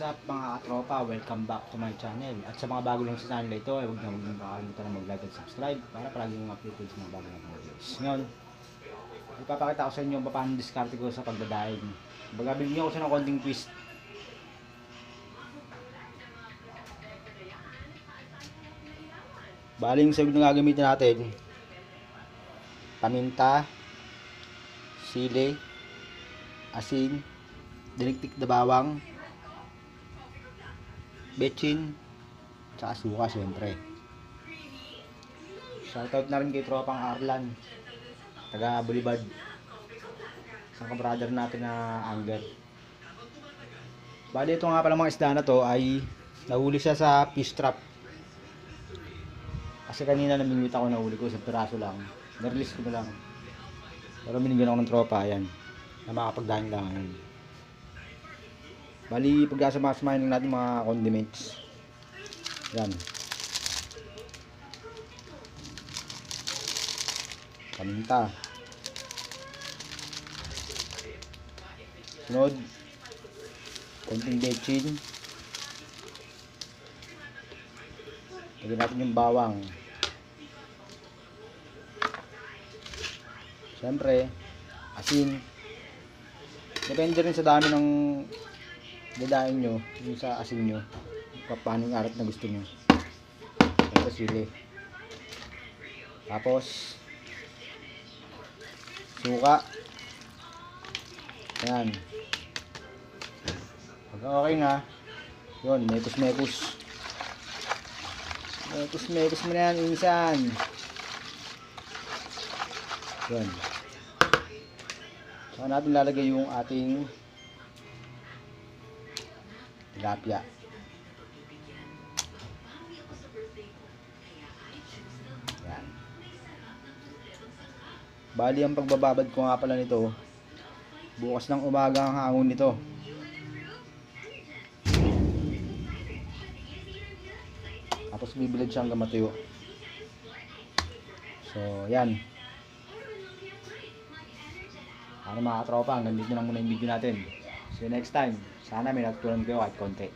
What's up mga katropa? Welcome back to my channel. At sa mga bago lang sa channel ito, ay huwag na huwag niyong kakalimutan na mag-like at subscribe para palagi yung updated sa mga bago na videos. Ngayon, ipapakita ko sa inyo paano diskarte ko sa pagdadaing. Baga, bigyan ko siya ng konting twist. Baling sa na gagamitin natin, paminta, sili, asin, diniktik na bawang, betchin, tsaka suka syempre. Shoutout na rin kay Tropang Arlan, taga Bulibad. Isang kabrother natin na angler. Bali ito nga pala mga isda na to ay nahuli siya sa fish trap. Kasi kanina namimit ako nahuli ko sa piraso lang. Na-release ko na lang. Pero binigyan ako ng tropa, ayan. Na makapagdahin lang. Ayan. Bali, pagkasama-samahin lang natin mga condiments. Yan. Paminta. Sunod. Konting bechin. Lagyan natin yung bawang. Siyempre, asin. Depende rin sa dami ng dadain nyo, yung sa asin nyo. Paano yung arat na gusto nyo. Siyempre, sili. Tapos, suka. Yan. Pag okay nga, yun, mekos-mekos. Mekos-mekos mo na yan, insan. Yun. Saka natin lalagay yung ating tilapia. Yan. Bali ang pagbababad ko nga pala nito, bukas ng umaga ang hangon nito. Tapos bibilad siya hanggang matuyo. So, yan. Para mga katropa, hanggang dito na muna yung video natin. See you next time. Sana may nagtulong kayo kahit konti.